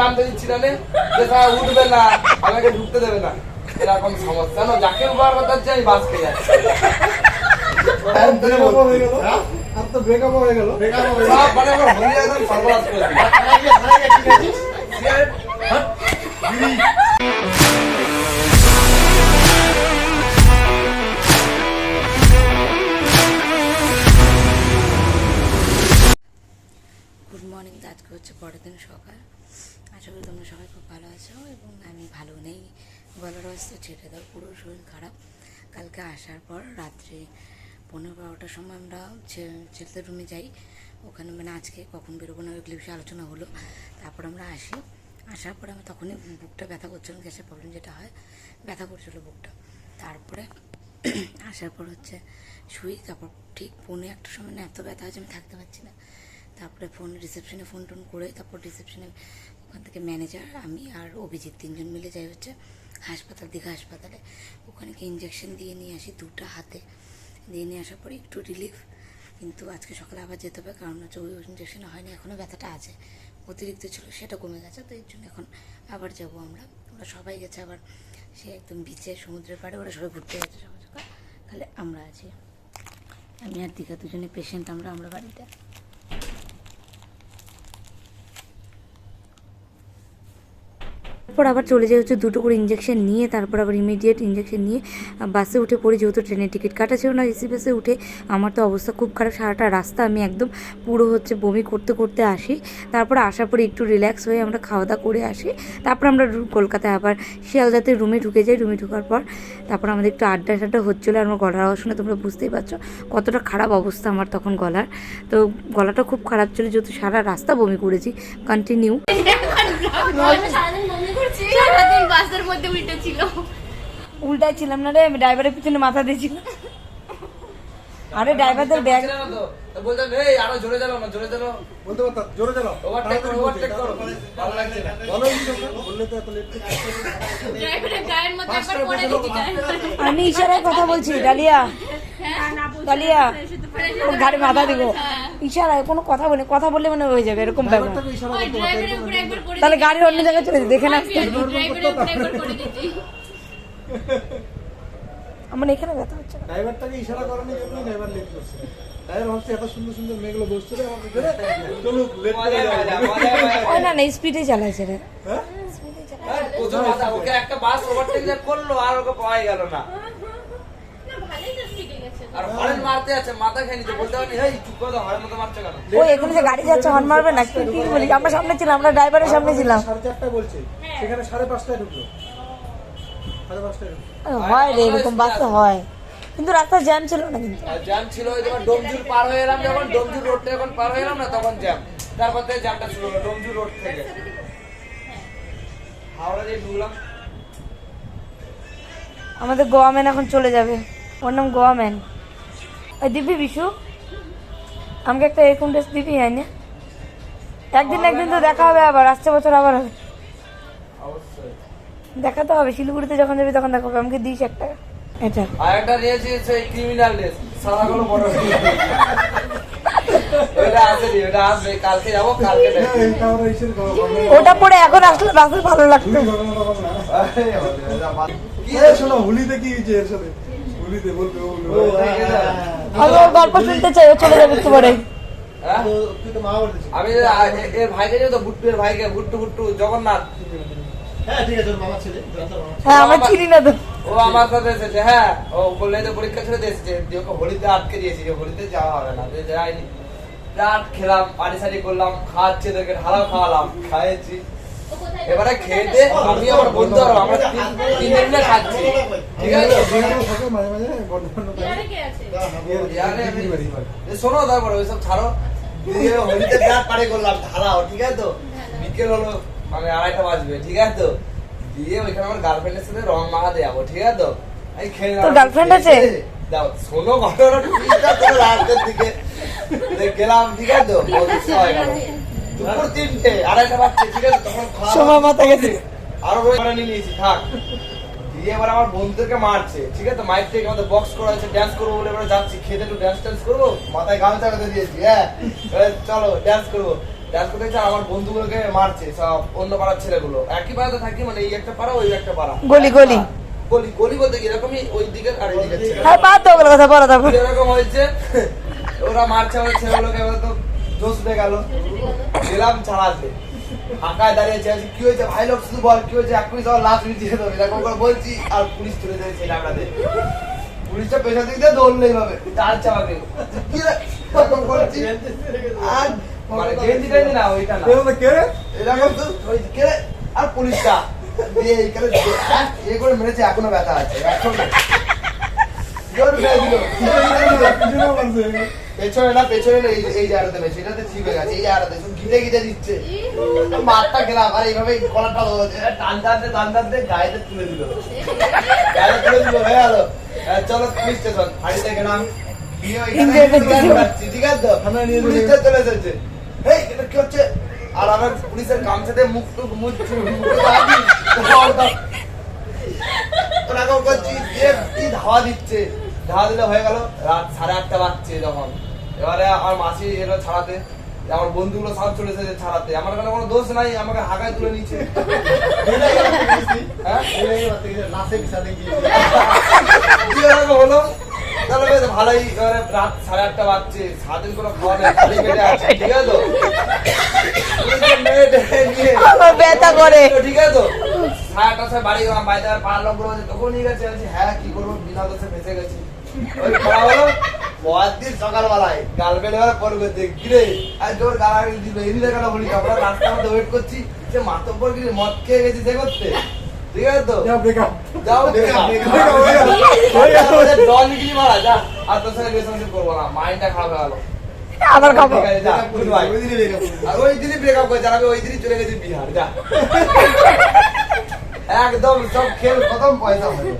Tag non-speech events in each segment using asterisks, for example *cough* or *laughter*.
নামতে দিচ্ছি না উঠবে না আমাকে ঢুকতে দেবে না এরকম সমস্যা না যাকে উপহার কথা হচ্ছে আমি বাস খেয়ে যাচ্ছি আর তো পরের দিন সকাল আশা করি তোমরা সবাই খুব ভালো আছো এবং আমি ভালো নেই। গলার অবস্থা ছেড়ে দাও, পুরো শরীর খারাপ। কালকে আসার পর রাত্রে পনেরো বারোটার সময় আমরা ছেলেদের রুমে যাই। ওখানে মানে আজকে কখন বেরোবো না ওইগুলো বিষয়ে আলোচনা হলো। তারপর আমরা আসি। আসার পরে আমি তখনই বুকটা ব্যথা করছিল, গ্যাসের প্রবলেম যেটা হয়, ব্যথা করছিল বুকটা। তারপরে আসার পর হচ্ছে শুই, তারপর ঠিক পৌনে একটা সময় না এত ব্যথা হয়েছে আমি থাকতে পারছি না। তারপরে ফোন রিসেপশনে ফোন টোন করে তারপর রিসেপশনে ওখান থেকে ম্যানেজার আমি আর অভিজিৎ তিনজন মিলে যাই হচ্ছে হাসপাতাল, দীঘা হাসপাতালে। ওখানে গিয়ে ইঞ্জেকশন দিয়ে নিয়ে আসি দুটো হাতে। দিয়ে নিয়ে আসার পরে একটু রিলিফ কিন্তু আজকে সকালে আবার যেতে হবে কারণ হচ্ছে ওই ইঞ্জেকশন হয়নি এখনও ব্যথাটা আছে। অতিরিক্ত ছিল, সেটা কমে গেছে, তো এর জন্য এখন আবার যাব আমরা। ওরা সবাই গেছে আবার, সে একদম বিচে সমুদ্রের পাড়ে, ওরা সবাই ঘুরতে গেছে সকাল সকাল। তাহলে আমরা আছি। আমি আর দীঘা দুজনে পেশেন্ট আমরা আমরা বাড়িতে। তারপর আবার চলে যাই হচ্ছে দুটো করে ইঞ্জেকশন নিয়ে তারপর আবার ইমিডিয়েট ইঞ্জেকশন নিয়ে বাসে উঠে পড়ি যেহেতু ট্রেনের টিকিট কাটা ছিল না এসি বাসে উঠে আমার তো অবস্থা খুব খারাপ সারাটা রাস্তা আমি একদম পুরো হচ্ছে বমি করতে করতে আসি। তারপর আসার পরে একটু রিল্যাক্স হয়ে আমরা খাওয়া দাওয়া করে আসি। তারপর আমরা কলকাতায় আবার শিয়ালদাতে রুমে ঢুকে যাই রুমে ঢোকার পর তারপর আমাদের একটু আড্ডা টাড্ডা হচ্ছিল আর আমার গলার আওয়াজ শুনে তোমরা বুঝতেই পারছ কতটা খারাপ অবস্থা আমার তখন গলার। তো গলাটা খুব খারাপ ছিল যেহেতু সারা রাস্তা বমি করেছি কন্টিনিউ *laughs* সারাদিন বাসের মধ্যে উল্টে ছিল উল্টাই ছিলাম না রে আমি ড্রাইভারের পিছনে মাথা দিয়েছিলাম আরে ড্রাইভারদের ব্যাগ ছিল না তো। তো বলতাম, "এই, আরও জোরে চালাও না, জোরে চালাও। বলতে পারতাম জোরে চালাও Overtake করো, overtake করো। ভালো লাগছে না। বলো বললে তো এত লেট ড্রাইভারের গায়ের মধ্যে একবার পড়ে গেছি আমি ইশারায় কথা বলছি ডালিয়া ওর ঘাড়ে মাথা দিব। ইশারায় কোনো কথা বলে কথা বললে মানে হয়ে যাবে এরকম ব্যাপার। তাহলে গাড়ি অন্য জায়গায় চলে দেখে না আমার এখানে ব্যথা হচ্ছে ড্রাইভারটাকে ইশারা করানোর জন্যই ড্রাইভার লেট করছে। এত সুন্দর সুন্দর মেয়েগুলো বসছে লেট করে না না স্পিডে চালাইছে রে। হ্যাঁ? ওকে একটা বাস ওভারটেক করল আর ওকে পাওয়াই গেল না। শিখে গেছে আর হরেন মারতে আছে মাথা খেয়ে নিতে বলতে পারি হেই চুপ করে দাও হরেন মতো মারছো কেন? ওই এখানে যে গাড়ি যাচ্ছে হর্ন মারবে না কি কি বলি? আমরা সামনে ছিলাম আমরা ড্রাইভারের সামনে ছিলাম। সাড়ে চারটায় বলছে সেখানে সাড়ে পাঁচটায় ঢুকলো। সাড়ে পাঁচটায় ঢুকলো। হয় রে এরকম বাসে হয়। কিন্তু রাস্তা জ্যাম ছিল না কিন্তু জ্যাম ছিল ওই ডোমজুর পার হয়ে এলাম যখন ডোমজুর রোডটা যখন পার হয়ে এলাম না তখন জ্যাম তারপর থেকে জ্যামটা শুরু হলো ডোমজুর রোড থেকে। হাওড়া দিয়ে ঢুকলাম। আমাদের গোয়া ম্যান এখন চলে যাবে। ওর নাম গোয়া ম্যান দিবি বিশু আমাকে একটা এরকম ড্রেস দিবি হয় না একদিন একদিন তো দেখা হবে আবার আসছে বছর আবার হবে দেখা তো হবে শিলিগুড়িতে যখন যাবি তখন দেখা হবে আমাকে দিস একটা এটা আর একটা সেই ক্রিমিনাল ড্রেস বড় ওটা পরে এখন আসলে বাসে ভালো লাগতো শোনো হুলিতে কি হয়েছে এর সাথে হুলিতে বলবে ও বলবে আমি ওর গল্প শুনতে চাই ও চলে যাবে একটু পরে হ্যাঁ? তো আমি এর ভাইকে তো বুট্টু এর ভাইকে বুট্টু বুট্টু জগন্নাথ। হ্যাঁ ঠিক আছে ওর মামা ছেলে হ্যাঁ আমরা চিনি না তো। ও আমার সাথে এসেছে হ্যাঁ ও বললে যে পরীক্ষা ছেড়ে দিয়ে এসেছে ওকে হোলিতে আটকে দিয়েছি যে হোলিতে যাওয়া হবে না যে যাইনি রাত খেলাম পানি সারি করলাম খাওয়াচ্ছে তোকে ঢালাও খাওয়ালাম খাইয়েছি। এবারে খেয়ে দিয়ে আমি আমার বন্ধু আর আমরা তিন- তিনজন মিলে খাচ্ছি। ঠিক আছে? শোনো তারপরে ওইসব ছাড়ো। দিয়ে হোলিতে বিরাট পাড়ি করলাম ঢালাও ঠিক আছে তো? বিকেল হলো মানে আড়াইটা বাজবে ঠিক আছে তো? দিয়ে ওইখানে আমার গার্লফ্রেন্ডের সাথে রং মাখাতে যাব ঠিক আছে তো? এই খেয়ে তোর girlfriend আছে? দাও শোনো ঘটনা তো? রাতের দিকে। গেলাম ঠিক আছে তো? হয়। দুপুর তিনটে আড়াইটা বাজছে ঠিক আছে তখন সময় মাথা গেছে। আরও রোজ করে নিয়েছি থাক। দিয়ে এবার আমার বন্ধুদেরকে মারছে ঠিক আছে? মাইক থেকে আমাদের বক্স করা আছে ড্যান্স করব বলে এবার যাচ্ছি। খেতে একটু ড্যান্স ট্যান্স করব মাথায় গামছা বেঁধে দিয়েছি হ্যাঁ? চলো ড্যান্স করব। ডান্স করতে গেছে আমার বন্ধুগুলোকে মারছে সব অন্য পাড়ার ছেলেগুলো। একই পাড়াতে থাকি মানে এই একটা পাড়া ওই একটা পাড়া। গলি, গলি। গলি গলি বলতে কি? এরকমই ওই দিকের আর এই দিকের আর বাদ দাও ওগুলো কথা বলো তারপর এরকম হয়েছে ওরা মারছে আমাদের ছেলেগুলোকে তো জোশ উঠে গেল। গেলাম ছাড়াতে ফাঁকায় দাঁড়িয়েছে আছে কি হয়েছে? ভাই লোক শুধু বল কি হয়েছে? এক্ষুনি সব লাশ দিয়ে দেবে। এরকম করে বলছি আর পুলিশ তুলে দিয়েছে ডাকড়াতে পুলিশটা পেছন দিক দিয়ে দৌড়লে এইভাবে। চার চাপাকে কি করছি। আর মানে গেঞ্জি না ওইটা না। এরকম কে রে? এরকম তো কে আর পুলিশটা। দিয়ে এইখানে আহ, করে মেরেছে এখনও ব্যথা আছে এখনও জোর মেরে দিল পিছনে মারছে। পেছনে না পেছনে না, এই এই জায়গাটাতে এটাতে ঠিক গেছে এই জায়গাটাতে। গিটে গিটে দিচ্ছে। মারটা খেলাম আর এইভাবে কলারটা টান টানতে টান টানতে গায়েতে তুলে দিল। গায়ে তুলে দিল হয়ে গেল। চলো পুলিশ স্টেশন ফাঁড়িতে গেলাম। গিয়ে ওইখানে Enjoy করতে গান ছিল। বাজছে, ঠিক আছে তো? থানায় চলে এসেছে। এই এটা কি হচ্ছে? আর আমার পুলিশের গামছাতে মুখ টুক মুখ মুখে করছি যে কি ধাওয়া দিচ্ছে। দিলে হয়ে গেল রাত সাড়ে আটটা বাজছে যখন। এবারে আমার মাসি এলো ছাড়াতে আমার বন্ধুগুলো সব চলে এসেছে ছাড়াতে। আমার কাছে কোনো দোষ নাই আমাকে হাগায় তুলে নিচ্ছে হ্যাঁ? হলো তাহলে বেশ ভালোই এবারে রাত সাড়ে আটটা বাজছে সারাদিন কোনো খাওয়া নেই খালি পেটে আছে ঠিক আছে তো? ব্যথা করে। ঠিক আছে তো? সাড়ে আটটার সময় বাড়ি গেলাম বাড়িতে পাড়ার লোকগুলো তখন নিয়ে গেছে? হ্যাঁ কি করব? বিনা দোষে ফেসে গেছি। ওই পড়া হলো। সকালবেলায়। গার্লফ্রেন্ড এবার পর গিরে আর জোর গালাগালি দিল এদিকে কেন বলি আমরা রাস্তার মধ্যে ওয়েট করছি। যে মাতব্বর গিরে মদ খেয়ে গেছি সে করতে? ঠিক আছে তো? যা break যাও break up, break up। break up গেল। গেল। ডন নিগিরি মারা যা। আর তোর সঙ্গে রিলেশনশিপ করব না। মাইন্ডটা খারাপ হয়ে গেল। আবার খাব। আর ওই দিনই ব্রেকআপ করে জানাবে ওই দিনই চলে গেছি বিহার যা। *laughs* একদম সব খেল খতম পয়সা হলো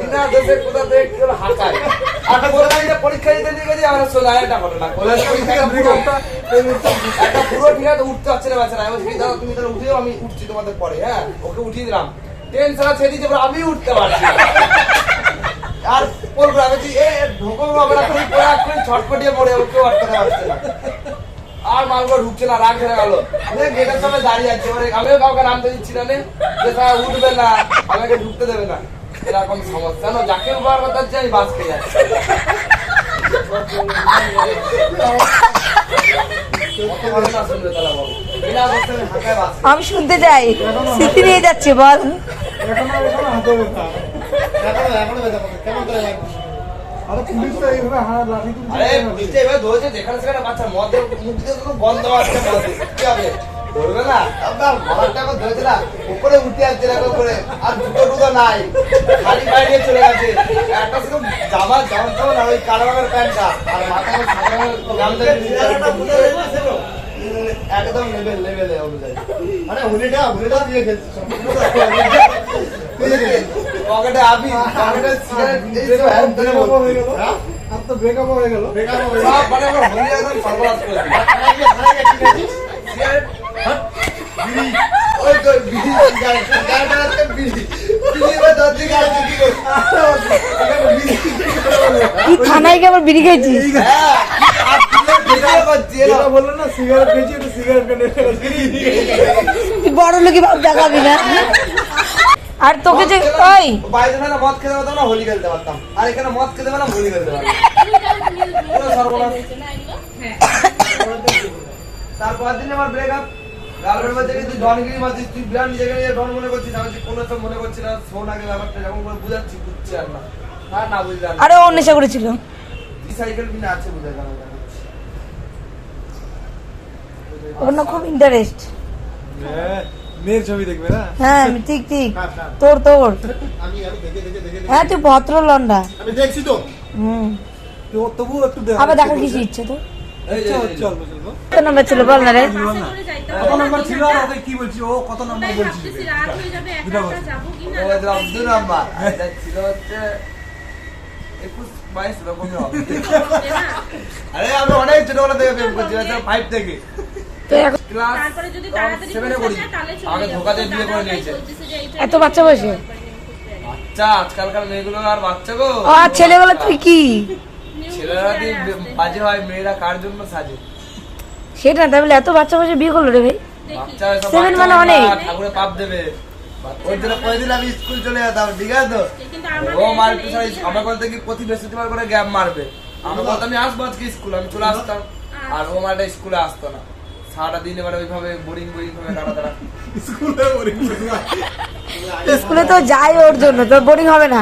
বিনা দেশে কোথা থেকে হাঁকায়? কলেজে পরীক্ষা দিতে নিয়ে গেছি, আমরা শোনা একটা ঘটনা কলেজ একটা পুরো ঠিক আছে উঠতে পারছে না বেচারা। আমি তুমি তাহলে উঠেও, আমি উঠছি তোমাদের পরে হ্যাঁ? ওকে উঠিয়ে দিলাম। ট্রেন সারা ছেড়ে দিয়েছে আমি উঠতে পারছি আর বলব আমি এ আমরা তুমি ছটপটিয়ে পড়ে কেউ আটকাতে পারছে না। আর মালগুলো ঢুকছে না রাগ ধরে গেল। গেটের সামনে দাঁড়িয়ে আছে এবারে আমিও কাউকে নামতে দিচ্ছি না যে তারা উঠবে না আমাকে ঢুকতে দেবে না। এরকম সমস্যা। না যাকে উপহার কথা হচ্ছে আমি যাচ্ছি। আমি শুনতে চাই। স্মৃতি নিয়ে যাচ্ছে বল। এখনও এখনও হাতে ব্যথা। আরে পুলিশ তো এইভাবে হাত লাঠি তুলছে আরে কেন? নিচে এবার ধরেছে যেখানে সেখানে বাচ্চা মদের মুখ দিয়ে তো গন্ধ আসছে মদের কি হবে? ধরবে না? আপনার মালাটা এখন ধরেছে না উপরে উঠে আসছে না উপরে আর দুটো টুটো নাই। খালি বাইরে চলে গেছে। একটা শুধু জামা জামা জামা না ওই কালো রঙের প্যান্টটা আর মাথায় সাদা একদম লেভেল লেভেলে অনুযায়ী। মানে হুলিটা হুলিটা দিয়ে খেলছে। পকেটে আবি পকেটে সিগারেট এই সব Breakup হ্যান হয়ে গেল। হ্যাঁ? আর তো হয়ে গেল। সব মানে আমার হোলি একদম সর্বনাশ করে দিল। সিগারেট ওই তো বিড়ি সিগারেট সিগারেট আর বিড়ি। বিড়ি এবার দশ দিকে আছে কি তুই থানায় গিয়ে আবার বিড়ি হ্যাঁ। খেয়েছি বড় লোকই ভাব দেখাবি না? আর তোকে যে ওই! বাইরে না মদ খেতে পারতাম না হোলি খেলতে পারতাম। আর এখানে মদ খেতে পারলাম হোলি খেলতে পারলাম পুরো তারপর দিন আমার ব্রেকআপ গার্লফ্রেন্ড বলছে কি তুই ডনগিরি মারছিস তুই বিরাট নিজেকে নিজে ডন মনে করছিস আমি কোনো সব মনে করছি না শোন আগে ব্যাপারটা যখন করে বুঝাচ্ছি বুঝছি আর না। আর না বুঝলাম। আরে ও নেশা করেছিল। সাইকেল কিনে আছে বুঝে গেল ওর না খুব ইন্টারেস্ট মেয়ের ছবি দেখবে না? হ্যাঁ ঠিক ঠিক। তোর তোর। হ্যাঁ তুই ভদ্র লন্ডা আমি দেখছি তো। হুম। তো তবুও একটু দেখা আবার দেখার কিছু ইচ্ছে তো ইচ্ছা হচ্ছে অল্প স্বল্প। কত নম্বর ছিল বল না রে? কত নাম্বার ছিল আর ওকে কি বলছি? ও কত নাম্বার বলছি? দুটো বলছি। ও আব্দুল রহমান এটা ছিল হচ্ছে একুশ বাইশ রকমই হবে। *laughs* আরে আমি অনেক ছোটবেলা থেকে প্রেম করছি *laughs* ফাইভ থেকে। এত বাচ্চা বয়সে? বাচ্চা আজকালকার মেয়েগুলো আর বাচ্চা গো। আর ছেলেবেলা তুই কি? নিউ ছেলেরা ছেলেরা দিয়ে আসতে। বাজে হয়? মেয়েরা কার জন্য সাজে? সেটা তাই বলে এত বাচ্চা বসে বিয়ে করল রে ভাই? বাচ্চা এসব মানে অনেক। ঠাকুরে পাপ দেবে। ওই জন্য কয়েকদিন আমি স্কুল চলে যেতাম ঠিক আছে? তো ও মার পিছনে আমার বলতে কি প্রতি বৃহস্পতিবার করে গ্যাপ মারবে। আমার আমি আসব আজকে স্কুল আমি চলে আসতাম। আর ও মারটা স্কুলে আসতো না। সারাটা দিন এবার ওইভাবে বোরিং বোরিং ভাবে কাটাতে। স্কুলে boring স্কুলে তো যাই ওর জন্য তো বোরিং হবে না।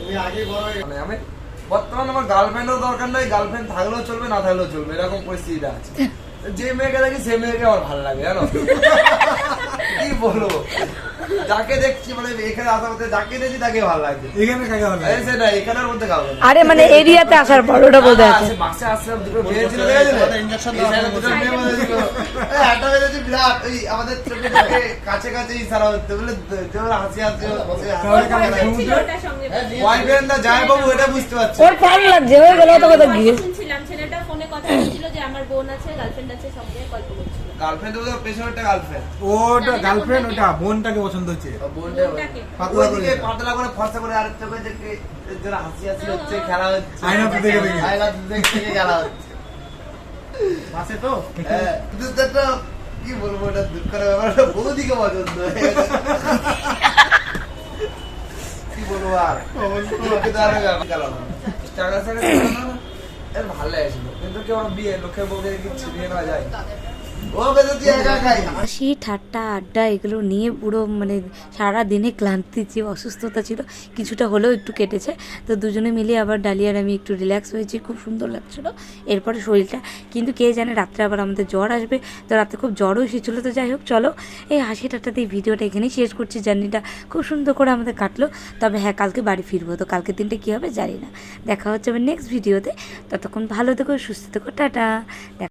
তুমি আগে বড় মানে আমি বর্তমানে আমার গার্লফ্রেন্ডও দরকার নাই গার্লফ্রেন্ড থাকলেও চলবে না থাকলেও চলবে এরকম পরিস্থিতিটা আছে। যে মেয়েকে দেখি সে মেয়েকে আমার ভালো লাগে জানো? কি বলব? যাকে দেখছি মানে এখানে আসার মধ্যে যাকে দেখছি তাকে ভালো লাগে এখানে কাকে ভালো এই সেটা এখানের মধ্যে কাউকে আরে মানে এরিয়াতে আসার পর ওটা বোঝা আছে আছে, আসলাম, দুটো মেয়ে ছিল, দেখেছিলে? ইঞ্জেকশন এই side এ দুটো মেয়ে বসে ছিল। একটা মেয়ে দেখছি বিরাট, ওই আমাদের চোখে চোখে কাছে কাছে ইশারা হচ্ছে, বুঝলে তো? হাসি হাসি বসে তাহলে কাকে হাসি- সমুদ্রে? Boyfriend না যায় বাবু, এটা বুঝতে পারছি। ওর ভালো লাগছে হয়ে গেল তো কথা গিয়ে শুনছিলাম ছেলেটা ফোনে কথা বলছিল যে আমার বোন আছে গার্লফ্রেন্ড আছে সব নিয়ে গল্প ওটা গার্লফ্রেন্ড ওটা বোনটাকে পছন্দ হচ্ছে। আর বোনটাকে। পাতলা করে। পাতলা করে ফর্সা করে আরেক চোখে দেখে যারা হাসি হাসি হচ্ছে খেলা হচ্ছে। আয়নাতে দেখে দেখে। আয়নাতে দেখে দেখে খেলা হচ্ছে। পাশে তো? হ্যাঁ, কি বলব এটা দুঃখের ব্যাপার এটা বৌদিকে পছন্দ কি বলব আর? লোকে না, এর ভালো লাগছিল কিন্তু কেউ বিয়ে লোকের বউকে কি ছিনিয়ে নেওয়া যায়। হাসি, ঠাট্টা, আড্ডা, এগুলো নিয়ে পুরো মানে সারা দিনে ক্লান্তি যে অসুস্থতা ছিল, কিছুটা হলেও একটু কেটেছে। তো দুজনে মিলে আবার ডালিয়ার আমি একটু রিল্যাক্স হয়েছি, খুব সুন্দর লাগছিল। এরপরে শরীরটা কিন্তু কে জানে, রাত্রে আবার আমাদের জ্বর আসবে। তো রাতে খুব জ্বরও এসেছিল, তো যাই হোক, চলো। এই হাসি ঠাট্টাতে এই ভিডিওটা এখানেই শেষ করছি। জার্নিটা খুব সুন্দর করে আমাদের কাটলো। তবে হ্যাঁ কালকে বাড়ি ফিরবো, তো কালকে দিনটা কী হবে জানি না। দেখা হচ্ছে আবার নেক্সট ভিডিওতে ততক্ষণ ভালো থেকো, সুস্থ থেকো, টাটা।